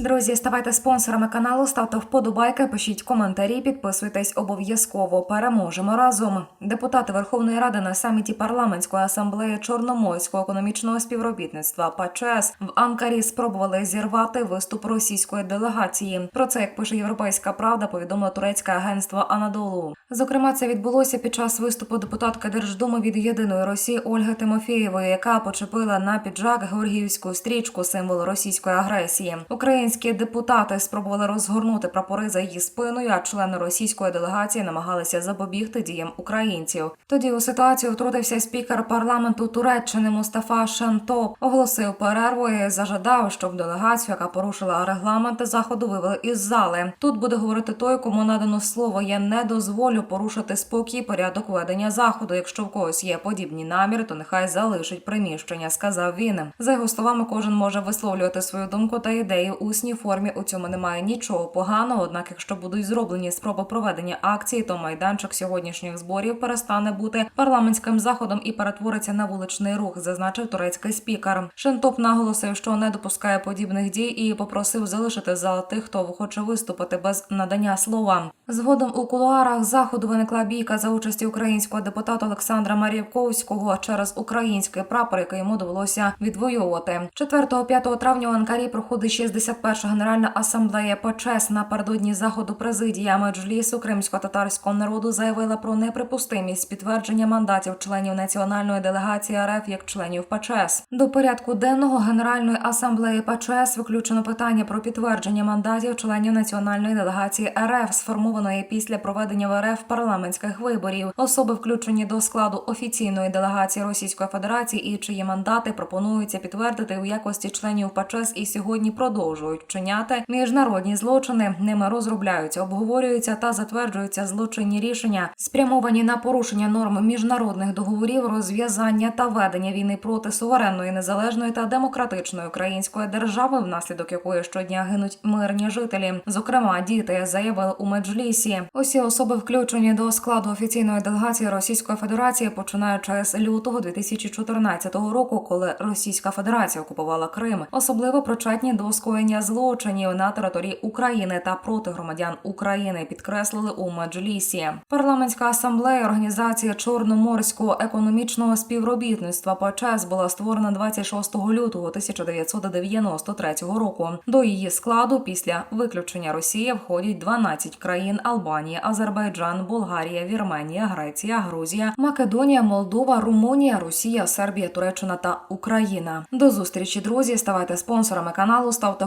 друзі, ставайте спонсорами каналу, ставте вподобайки, пишіть коментарі, підписуйтесь обов'язково. Переможемо разом. Депутати Верховної Ради на саміті парламентської асамблеї Чорноморського економічного співробітництва ПАЧЕС в Анкарі спробували зірвати виступ російської делегації. Про це, як пише Європейська Правда, повідомило турецьке агентство Анадолу. Зокрема, це відбулося під час виступу депутатки Держдуми від єдиної Росії Ольги Тимофєєвої, яка почепила на піджак георгіївську стрічку символ російської агресії. Українські депутати спробували розгорнути прапори за її спиною, а члени російської делегації намагалися запобігти діям українців. Тоді у ситуацію втрутився спікер парламенту Туреччини Мустафа Шентоп, оголосив перерву і зажадав, щоб делегацію, яка порушила регламент заходу, вивели із зали. Тут буде говорити той, кому надано слово. Я не дозволю порушити спокій порядок ведення заходу. Якщо в когось є подібні наміри, то нехай залишить приміщення, сказав він. За його словами, кожен може висловлювати свою думку та ідеї у усній формі. У цьому немає нічого поганого. Однак, якщо будуть зроблені спроби проведення акції, то майданчик сьогоднішніх зборів перестане бути парламентським заходом і перетвориться на вуличний рух, зазначив турецький спікер. Шентоп наголосив, що не допускає подібних дій і попросив залишити зал тих, хто хоче виступити без надання слова. Згодом у кулуарах заходу виникла бійка за участі українського депутата Олександра Марівковського через український прапор, який йому довелося відвоювати. 4-5 травня у Анкарі проходить 61-ша генеральна асамблея ПЧС. Напередодні заходу президія Меджлісу кримсько-татарського народу заявила про неприпустимість підтвердження мандатів членів національної делегації РФ як членів ПЧС. До порядку денного генеральної асамблеї ПЧС включено питання про підтвердження мандатів членів національної делегації РФ, сформованої після проведення в РФ парламентських виборів. Особи включені до складу офіційної делегації Російської Федерації і чиї мандати пропонується підтвердити у якості членів ПЧС і сьогодні продовжують вчиняти міжнародні злочини. Ними розробляються, обговорюються та затверджуються злочинні рішення, спрямовані на порушення норм міжнародних договорів, розв'язання та ведення війни проти суверенної, незалежної та демократичної української держави, внаслідок якої щодня гинуть мирні жителі, зокрема діти, заявили у меджлісі. Усі особи включені до складу офіційної делегації Російської Федерації, починаючи з лютого 2014 року, коли Російська Федерація окупувала Крим, особливо причетні до скоєння злочинів на території України та проти громадян України, підкреслили у меджлісі. Парламентська асамблея організації Чорноморського економічного співробітництва ПЧС була створена 26 лютого 1993 року. До її складу після виключення Росії входять 12 країн: Албанія, Азербайджан, Болгарія, Вірменія, Греція, Грузія, Македонія, Молдова, Румунія, Росія, Сербія, Туреччина та Україна. До зустрічі, друзі. Ставайте спонсорами каналу, ставте